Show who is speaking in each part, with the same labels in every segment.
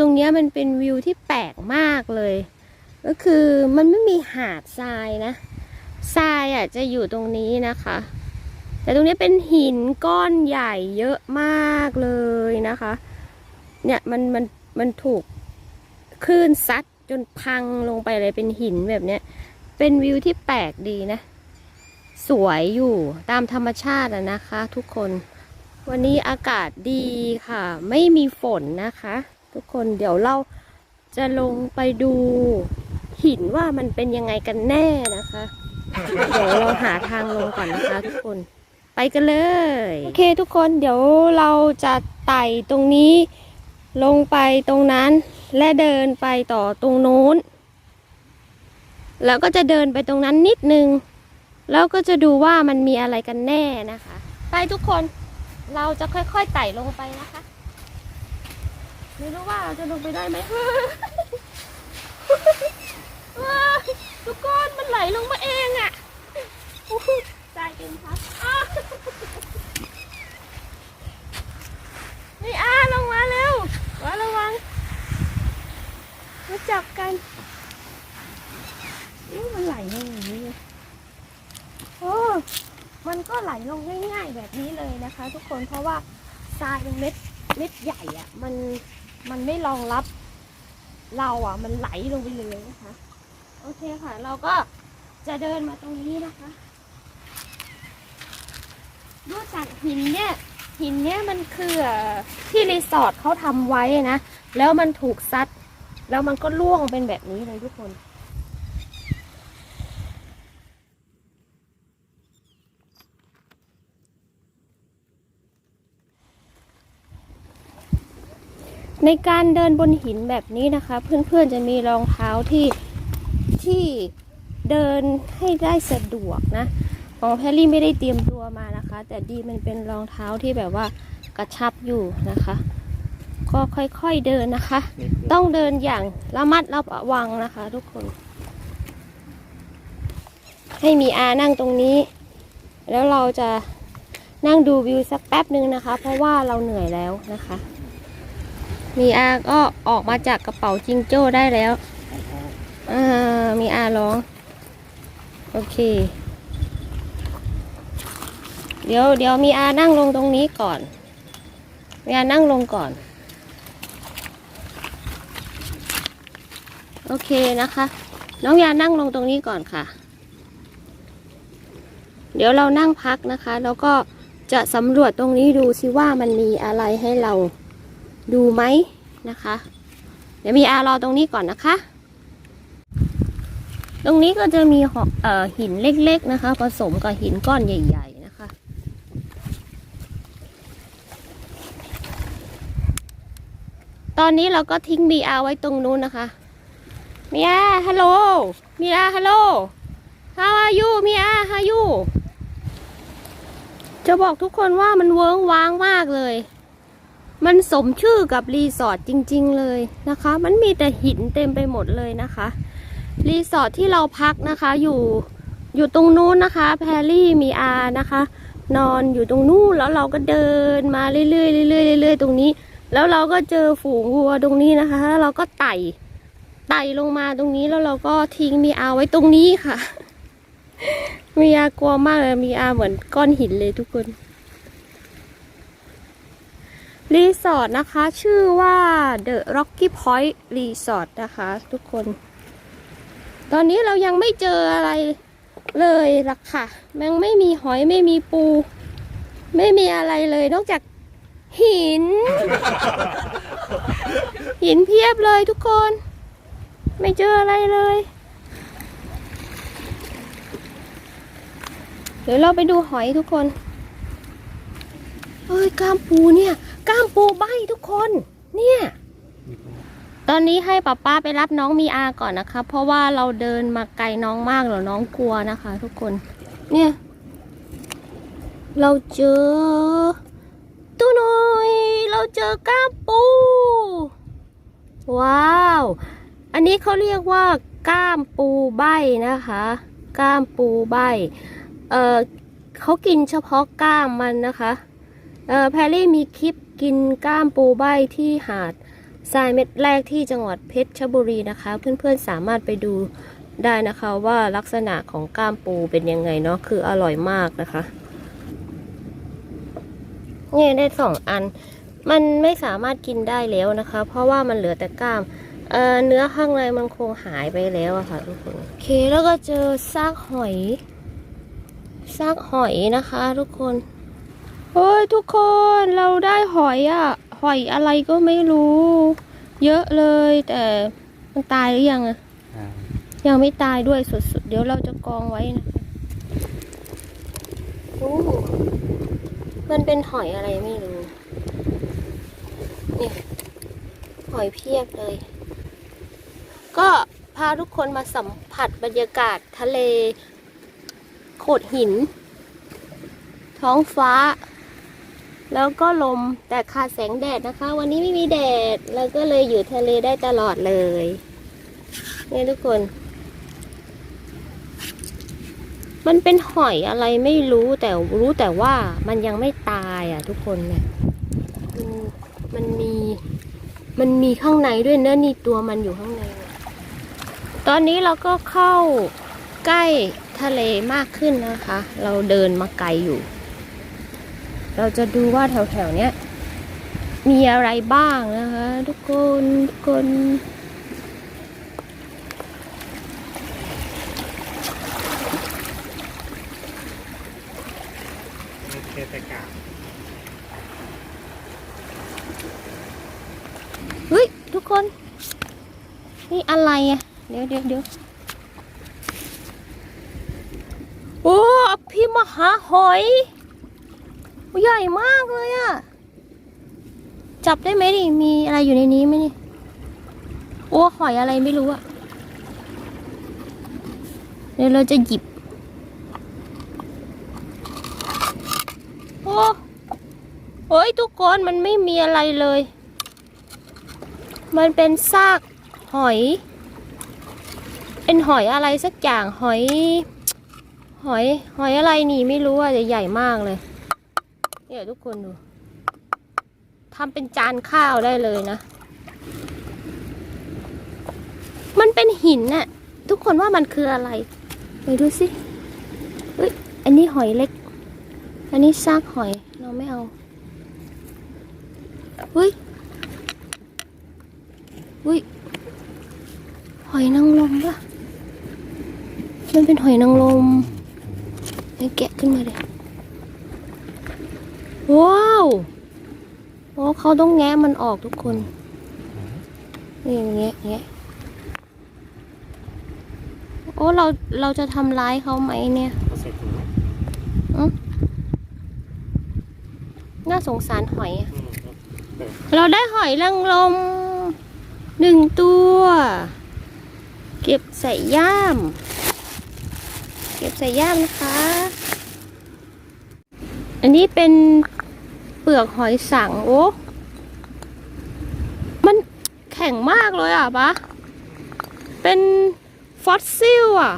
Speaker 1: ตรงนี้มันเป็นวิวที่แปลกมากเลย ก็คือมันไม่มีหาดทรายนะทรายอะจะอยู่ตรงนี้นะคะ แต่ตรงนี้เป็นหินก้อนใหญ่เยอะมากเลยนะคะ เนี่ยมันมันมันถูกคลื่นซัดจนพังลงไปเลยเป็นหินแบบเนี้ย เป็นวิวที่แปลกดีนะ สวยอยู่ตามธรรมชาติอะนะคะ ทุกคน วันนี้อากาศดีค่ะ ไม่มีฝนนะคะ ทุกคนเดี๋ยวเราจะลงไปดูหินว่ามันเป็นยังไงกันแน่นะคะ เดี๋ยวเราหาทางลงก่อนนะคะทุกคนไปกันเลย โอเคทุกคนเดี๋ยวเราจะไต่ตรงนี้ ลงไปตรงนั้น และเดินไปต่อตรงโน้น แล้วก็จะเดินไปตรงนั้นนิดนึง แล้วก็จะดูว่ามันมีอะไรกันแน่นะคะ ไปทุกคนเราจะค่อยๆไต่ลงไปนะคะ ไม่รู้ว่าจะลงไปได้ไหมว้าทุกคนมันไหลลงมาเองอะอู้หูใจเย็นครับอ้าวนี่อาลงมาเร็วว่าระวังมาจับกันนี่มันไหลลงอย่างนี้เลยโอ้มันก็ไหลลงง่ายๆแบบนี้เลยนะคะ ทุกคนเพราะว่าทรายเป็นเม็ดเม็ดใหญ่อะมัน มันไม่รองรับเราอะ มันไหลลงไปเลยนะคะ โอเคค่ะ เราก็จะเดินมาตรงนี้นะคะดูจากหินเนี่ยหินเนี่ยมันคือที่รีสอร์ทเขาทำไว้นะ แล้วมันถูกซัด แล้วมันก็ล่วงเป็นแบบนี้เลยทุกคน ในการเดินบนหินแบบนี้นะคะ เพื่อนๆจะมีรองเท้าที่ที่เดินให้ได้สะดวกนะของแพรรี่ไม่ได้เตรียมตัวมานะคะ แต่ดีมันเป็นรองเท้าที่แบบว่ากระชับอยู่นะคะ ก็ค่อยๆเดินนะคะ ต้องเดินอย่างระมัดระวังนะคะ ทุกคน ให้มีอานั่งตรงนี้ แล้วเราจะนั่งดูวิวสักแป๊บหนึ่งนะคะ เพราะว่าเราเหนื่อยแล้วนะคะ มีอาก็ออกมาจากกระเป๋าจิงโจ้ได้แล้วอ่ามีอาร้อง โอเค เดี๋ยวเดี๋ยวมีอานั่งลงตรงนี้ก่อน มีอานั่งลงก่อน โอเคนะคะ น้องยานั่งลงตรงนี้ก่อนค่ะ เดี๋ยวเรานั่งพักนะคะ แล้วก็จะสำรวจตรงนี้ดูซิว่ามันมีอะไรให้เรา ดูไหมนะคะ เดี๋ยวมีอารอตรงนี้ก่อนนะคะ ตรงนี้ก็จะมีหอเอ่อหินเล็กๆนะคะ ผสมกับหินก้อนใหญ่ ๆ นะคะ ตอนนี้เราก็ทิ้งมีอาไว้ตรงนู้นนะคะมีอาฮัลโหลมีอาฮัลโหล how are you มีอา how are you จะบอกทุกคนว่ามันเวิ้งว้างมากเลย มันสมชื่อกับรีสอร์ทจริง ๆ เลยนะคะ มันมีแต่หินเต็มไปหมดเลยนะคะ รีสอร์ทที่เราพักนะคะ อยู่อยู่ตรงนู้นนะคะ แพรรี่มีอานะคะ นอนอยู่ตรงนู้นแล้วเราก็เดินมาเรื่อยๆเรื่อยๆเรื่อยๆตรงนี้ แล้วเราก็เจอฝูงวัวตรงนี้นะคะแล้วเราก็ไต่ไต่ลงมาตรงนี้แล้วเราก็ทิ้งมีอาไว้ตรงนี้ค่ะ มีอากลัวมากเลยมีอาเหมือนก้อนหินเลยทุกคน รีสอร์ทนะคะ ชื่อว่า The Rocky Point Resort นะคะ ทุกคน ตอนนี้เรายังไม่เจออะไรเลยล่ะค่ะยังไม่มีหอยไม่มีปู ไม่มีอะไรเลยนอกจากหิน หินเพียบเลยทุกคน ไม่เจออะไรเลย เดี๋ยวเราไปดูหอยทุกคน เอ้ยกล้ามปูเนี่ย กล้ามปูใบทุกคน เนี่ย ตอนนี้ให้ป๊าป้าไปรับน้องมีอาก่อนนะคะ เพราะว่าเราเดินมาไกลน้องมากเดี๋ยวน้องกลัวนะคะ ทุกคน เนี่ย เราเจอตู้หน่อยเราเจอกล้ามปู ว้าว อันนี้เขาเรียกว่าก้ามปูใบนะคะ ก้ามปูใบ เออเขากินเฉพาะก้ามมันนะคะ แพรรี่มีคลิปกินก้ามปูใบที่หาดทรายเม็ดแรกที่จังหวัดเพชรบุรีนะคะ เพื่อนๆสามารถไปดูได้นะคะว่าลักษณะของก้ามปูเป็นยังไงเนาะคืออร่อยมากนะคะเนี่ยได้สองอัน มันไม่สามารถกินได้แล้วนะคะ เพราะว่ามันเหลือแต่ก้ามเเนื้อข้างในมันคงหายไปแล้วอะค่ะทุกคนโอเคแล้วก็เจอซากหอย ซากหอยนะคะ ทุกคน เฮ้ยทุกคนเราได้หอยอะหอยอะไรก็ไม่รู้ เยอะเลยแต่มันตายหรือยังอะ
Speaker 2: อ่า
Speaker 1: ยังไม่ตายด้วยสุดๆ เดี๋ยวเราจะกองไว้นะคะโอ้มันเป็นหอยอะไรไม่รู้นี่หอยเพียบเลย ก็พาทุกคนมาสัมผัสบรรยากาศทะเล โขดหิน ท้องฟ้า แล้วก็ลมแต่ขาดแสงแดดนะคะ วันนี้ไม่มีแดดแล้วก็เลยอยู่ทะเลได้ตลอดเลยนี่ทุกคน มันเป็นหอยอะไรไม่รู้แต่รู้แต่ว่ามันยังไม่ตายอะ ทุกคนเนี่ย มันมี มันมีข้างในด้วยเนื้อะนี่ตัวมันอยู่ข้างใน ตอนนี้เราก็เข้าใกล้ทะเลมากขึ้นนะคะ เราเดินมาไกลอยู่ เราจะดูว่าแถวๆเนี้ยมีอะไรบ้างนะคะ ทุกคนทุกคน
Speaker 2: เคยแต่กาบ
Speaker 1: เฮ้ย ทุกคน นี่อะไรอะ เดี๋ยวเดี๋ยวเดี๋ยวโอ้พี่มหาหอย ใหญ่มากเลยอะจับได้ไหมดิมีอะไรอยู่ในนี้ไหมนี่โอ้หอยอะไรไม่รู้อะเดี๋ยวเราจะหยิบ โอ้เฮ้ยทุกคนมันไม่มีอะไรเลย มันเป็นซากหอย เป็นหอยอะไรสักอย่างหอย หอย หอยอะไรนี่ไม่รู้อะแต่ใหญ่มากเลย เนี่ยทุกคนดูทำเป็นจานข้าวได้เลยนะ มันเป็นหินน่ะ ทุกคนว่ามันคืออะไร ไปดูสิเอ้ย อันนี้หอยเล็ก อันนี้ซากหอย เราไม่เอาเฮ้ยอุ้ย หอยนางรมปะมันเป็นหอยนางรมให้แกะขึ้นมาเลย ว้าวโอ้เขาต้องแงะมันออกทุกคน นี่อย่างเงี้ยอย่างเงี้ยโอ้เราเราจะทำร้ายเขาไหมเนี่ย
Speaker 2: เขาใส่ถุงไหม
Speaker 1: น่าสงสารหอยอะ
Speaker 2: อืมเปิด
Speaker 1: เราได้หอยนางรมหนึ่งตัว เก็บใส่ย่าม เก็บใส่ย่ามนะคะ อันนี้เป็น เปลือกหอยสังโอ้มันแข็งมากเลยอะปะเป็นฟอสซิลอะ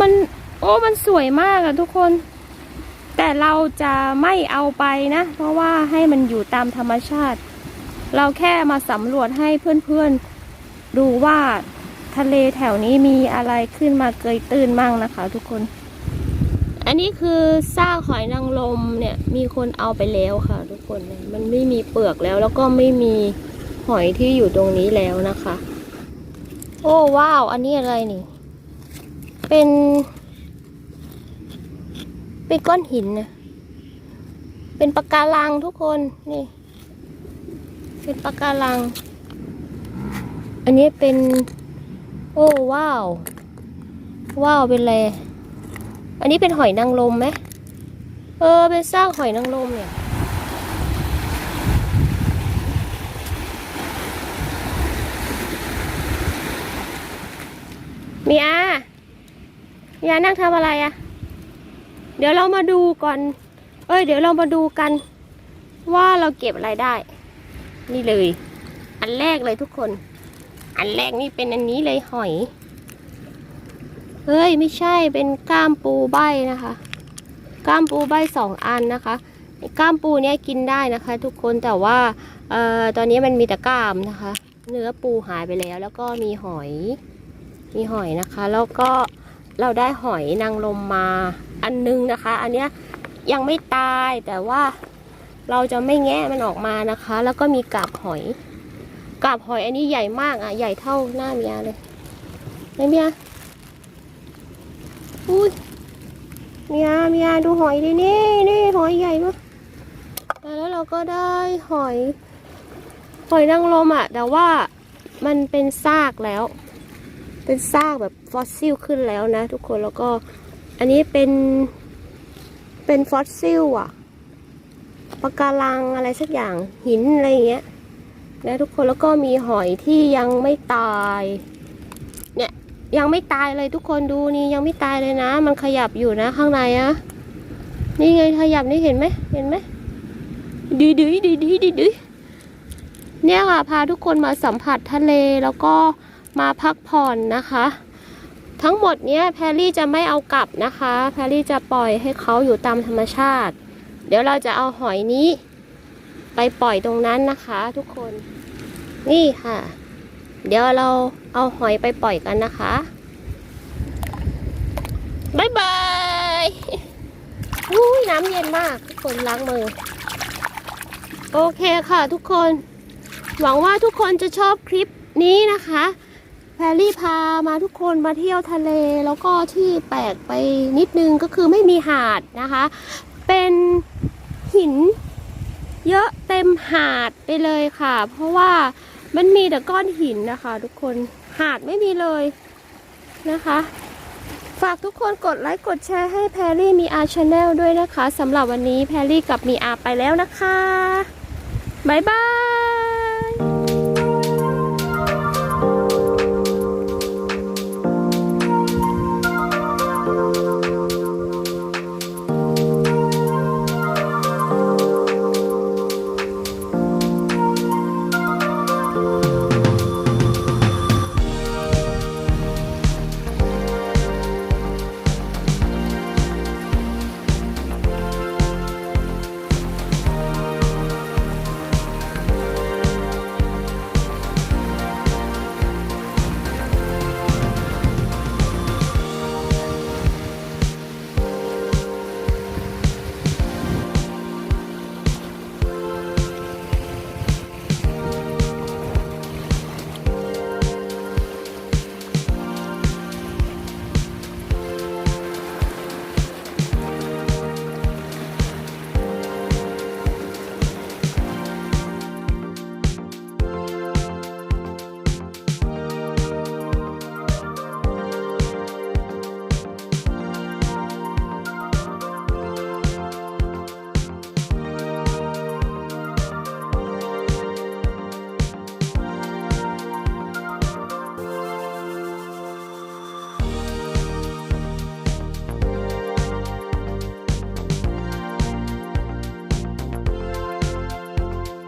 Speaker 1: มันโอ้มันสวยมากอะทุกคน แต่เราจะไม่เอาไปนะ เพราะว่าให้มันอยู่ตามธรรมชาติ เราแค่มาสำรวจให้เพื่อนๆดูว่าทะเลแถวนี้มีอะไรขึ้นมาเกยตื้นมั่งนะคะ ทุกคน อันนี้คือซากหอยนางรมเนี่ยมีคนเอาไปแล้วค่ะ ทุกคนมันไม่มีเปลือกแล้ว แล้วก็ไม่มีหอยที่อยู่ตรงนี้แล้วนะคะ โอ้ว้าว อันนี้อะไรนี่ เป็น เป็นก้อนหินนะเป็นปะการังทุกคนนี่ เป็นปะการัง อันนี้เป็น โอ้ว้าว ว้าวเป็นอะไร อันนี้เป็นหอยนางรมไหมเออ เป็นซากหอยนางรมเนี่ย มีอามีอานั่งทำอะไรอะเดี๋ยวเรามาดูก่อน เอ้ย เดี๋ยวเรามาดูกัน ว่าเราเก็บอะไรได้ นี่เลย อันแรกเลยทุกคน อันแรกนี่เป็นอันนี้เลยหอย ฮ้ย ไม่ใช่เป็นก้ามปูใบนะคะ ก้ามปูใบสองอันนะคะก้ามปูเนี่ยกินได้นะคะ ทุกคนแต่ว่าเอ่อตอนนี้มันมีแต่ก้ามนะคะ เนื้อปูหายไปแล้ว แล้วก็มีหอย มีหอยนะคะ แล้วก็เราได้หอยนางรมมาอันนึงนะคะ อันเนี้ยยังไม่ตายแต่ว่าเราจะไม่แงะมันออกมานะคะ แล้วก็มีกาบหอยกาบหอยอันนี้ใหญ่มากอะใหญ่เท่าหน้าเมียเลยเมีย อุ้ยเมียเมียดูหอยดินี่นี่หอยใหญ่มากแล้วเราก็ได้หอย หอยนางรมอะ แต่ว่ามันเป็นซากแล้ว เป็นซากแบบฟอสซิลขึ้นแล้วนะ ทุกคนแล้วก็อันนี้เป็นเป็นฟอสซิลอะปะการังอะไรสักอย่างหินอะไรเงี้ยนะทุกคนแล้วก็มีหอยที่ยังไม่ตาย ยังไม่ตายเลยทุกคนดูนี่ยังไม่ตายเลยนะ มันขยับอยู่นะ ข้างในอะนี่ไงขยับนี่เห็นไหมเห็นไหมดีดีดีดีดีดีเนี่ยค่ะพาทุกคนมาสัมผัสทะเลแล้วก็มาพักผ่อนนะคะ ทั้งหมดเนี้ยแพรรี่จะไม่เอากลับนะคะ แพรรี่จะปล่อยให้เขาอยู่ตามธรรมชาติ เดี๋ยวเราจะเอาหอยนี้ ไปปล่อยตรงนั้นนะคะ ทุกคนนี่ค่ะ เดี๋ยวเรา เอาหอยไปปล่อยกันนะคะบายบายอุ้ยน้ำเย็นมากทุกคนล้างมือ โอเคค่ะทุกคน หวังว่าทุกคนจะชอบคลิปนี้นะคะแพรรี่พามาทุกคนมาเที่ยวทะเลแล้วก็ที่แปลกไปนิดนึงก็คือไม่มีหาดนะคะ เป็นหินเยอะเต็มหาดไปเลยค่ะ เพราะว่ามันมีแต่ก้อนหินนะคะ ทุกคน หาดไม่มีเลยนะคะ ฝากทุกคนกดไลค์กดแชร์ให้แพรรี่มีอาชาแนลด้วยนะคะสำหรับวันนี้แพรรี่กับมีอาไปแล้วนะคะ บ๊ายบาย